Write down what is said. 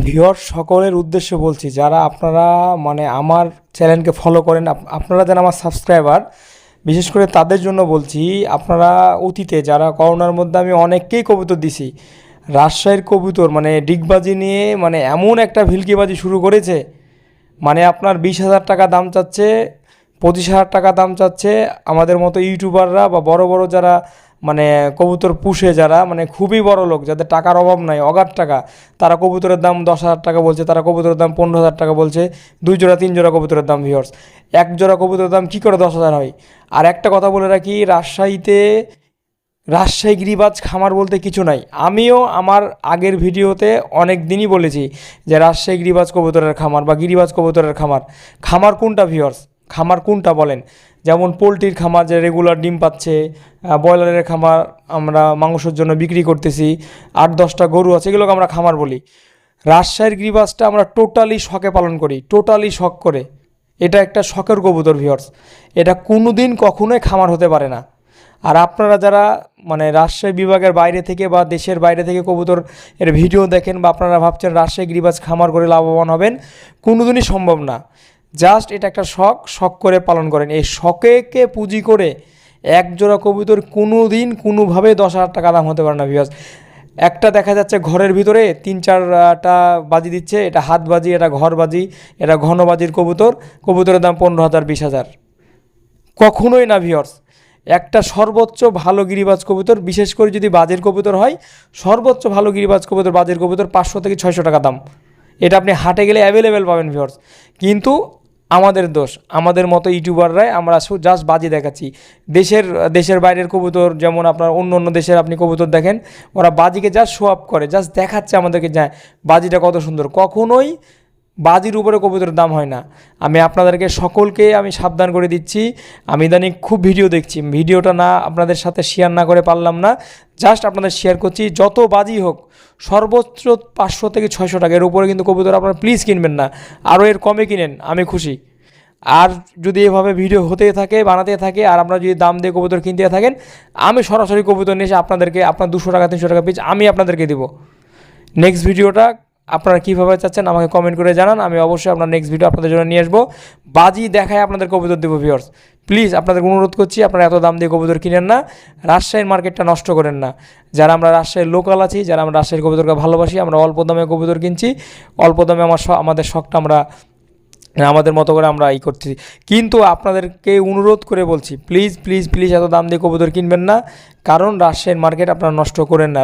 Viewer সকলের উদ্দেশ্যে বলছি, যারা আপনারা মানে আমার চ্যানেলকে ফলো করেন, আপ- আপনারা যেন আমার সাবস্ক্রাইবার বিশেষ করে তাদের জন্য বলছি, আপনারা অতীতে যারা করোনার মধ্যে আমি অনেককেই কবুতর দিছি, রাজশাহীর কবুতর মানে ডিগবাজি নিয়ে মানে এমন একটা ভিলকিবাজি শুরু করেছে মানে আপনার বিশ হাজার টাকা দাম চাচ্ছে, পঁচিশ হাজার টাকা দাম চাচ্ছে, আমাদের মতো ইউটিউবাররা বা বড় বড় যারা মানে কবুতর পুষে যারা মানে খুবই বড় লোক, যাদের টাকার অভাব নাই, অগাধ টাকা, তারা কবুতরের দাম দশ হাজার টাকা বলছে, তারা কবুতরের দাম পনেরো হাজার টাকা বলছে, দুই জোড়া, তিন জোড়া কবুতরের দাম ভিওর্স এক জোড়া কবুতরের দাম কী করে দশ হাজার হয়? আর একটা কথা বলে রাখি, রাজশাহীতে, রাজশাহী গিরিবাজ খামার বলতে কিছু নাই। আমিও আমার আগের ভিডিওতে অনেক দিনই বলেছি যে রাজশাহী গিরিবাজ কবুতরের খামার বা গিরিবাজ কবুতরের খামার। খামার কোনটা ভিওর্স খামার কোনটা বলেন? যেমন পোলট্রির খামার যে রেগুলার ডিম পাচ্ছে ব্রয়লারের খামার আমরা মাংসের জন্য বিক্রি করতেছি, আট, দশটা গরু আছে, এগুলোকে আমরা খামার বলি। রাজশাহীর গিরিবাজটা আমরা টোটালি শখে পালন করি টোটালি শখ করে। এটা একটা শখের কবুতর ভিওর্স এটা কোনো দিন কখনোই খামার হতে পারে না। আর আপনারা যারা মানে রাজশাহী বিভাগের বাইরে থেকে বা দেশের বাইরে থেকে কবুতর এর ভিডিও দেখেন বা আপনারা ভাবছেন রাজশাহী গিরিবাজ খামার করে লাভবান হবেন, কোনোদিনই সম্ভব না। জাস্ট এটা একটা শখ শখ করে পালন করেন। এই শখেকে পুঁজি করে এক জোড়া কবুতর কোনো দিন কোনোভাবে দশ হাজার টাকা দাম হতে পারে না ভিওস একটা দেখা যাচ্ছে ঘরের ভিতরে তিন চারটা বাজি দিচ্ছে, এটা হাত বাজি, এটা ঘর বাজি, এটা ঘন বাজির কবুতর, কবুতরের দাম পনেরো হাজার, বিশ হাজার। কখনোই না ভিওর্স একটা সর্বোচ্চ ভালো গিরিবাজ কবুতর, বিশেষ করে যদি বাজের কবুতর হয়, সর্বোচ্চ ভালো গিরিবাজ কবুতর, বাজের কবুতর পাঁচশো থেকে ছয়শো টাকা দাম। এটা আপনি হাটে গেলে অ্যাভেলেবেল পাবেন ভিওর্স কিন্তু আমাদের দোষ আমাদের মতো ইউটিউবাররাই আমরা জাস্ট বাজি দেখাচ্ছি। দেশের দেশের বাইরের কবুতর যেমন আপনার অন্য অন্য দেশের আপনি কবুতর দেখেন ওরা বাজিকে জাস্ট শো আপ করে জাস্ট দেখাচ্ছে আমাদেরকে যে হ্যাঁ, বাজিটা কত সুন্দর। কখনোই বাজির উপরে কবুতরের দাম হয় না। আমি আপনাদেরকে সকলকে আমি সাবধান করে দিচ্ছি। আমি ইদানিং খুব ভিডিও দেখছি। ভিডিওটা না আপনাদের সাথে শেয়ার না করে পারলাম না। জাস্ট আপনাদের শেয়ার করছি, যত বাজি হোক, সর্বোচ্চ পাঁচশো থেকে ছয়শো টাকা। এর উপরে কিন্তু কবুতর আপনারা প্লিজ কিনবেন না। আরও এর কমে কিনেন, আমি খুশি। আর যদি এভাবে ভিডিও হতে থাকে, বানাতে থাকে, আর আপনারা যদি দাম দিয়ে কবুতর কিনতে থাকেন, আমি সরাসরি কবুতর নিয়ে এসে আপনাদেরকে, আপনার দুশো টাকা, তিনশো টাকা পিস আমি আপনাদেরকে দেবো। নেক্সট ভিডিওটা আপনারা কীভাবে চাচ্ছেন আমাকে কমেন্ট করে জানান। আমি অবশ্যই আপনার নেক্সট ভিডিও আপনাদের জন্য নিয়ে আসব। বাজি দেখায় আপনাদের কবুতর দেবো ভিওর্স প্লিজ আপনাদের অনুরোধ করছি, আপনারা এত দাম দিয়ে কবুতর কিনেন না। রাজশাহীর মার্কেটটা নষ্ট করেন না। যারা আমরা রাজশাহীর লোকাল আছি, যারা আমরা রাজশাহীর কবুতরকে ভালোবাসি, আমরা অল্প দামে কবুতর কিনছি। অল্প দামে আমার আমাদের শখটা আমরা, আমাদের মতো করে আমরা ই করছি। কিন্তু আপনাদেরকে অনুরোধ করে বলছি প্লিজ প্লিজ প্লিজ এত দাম দিয়ে কবুতর কিনবেন না। কারণ রাজশাহীর মার্কেট আপনারা নষ্ট করেন না।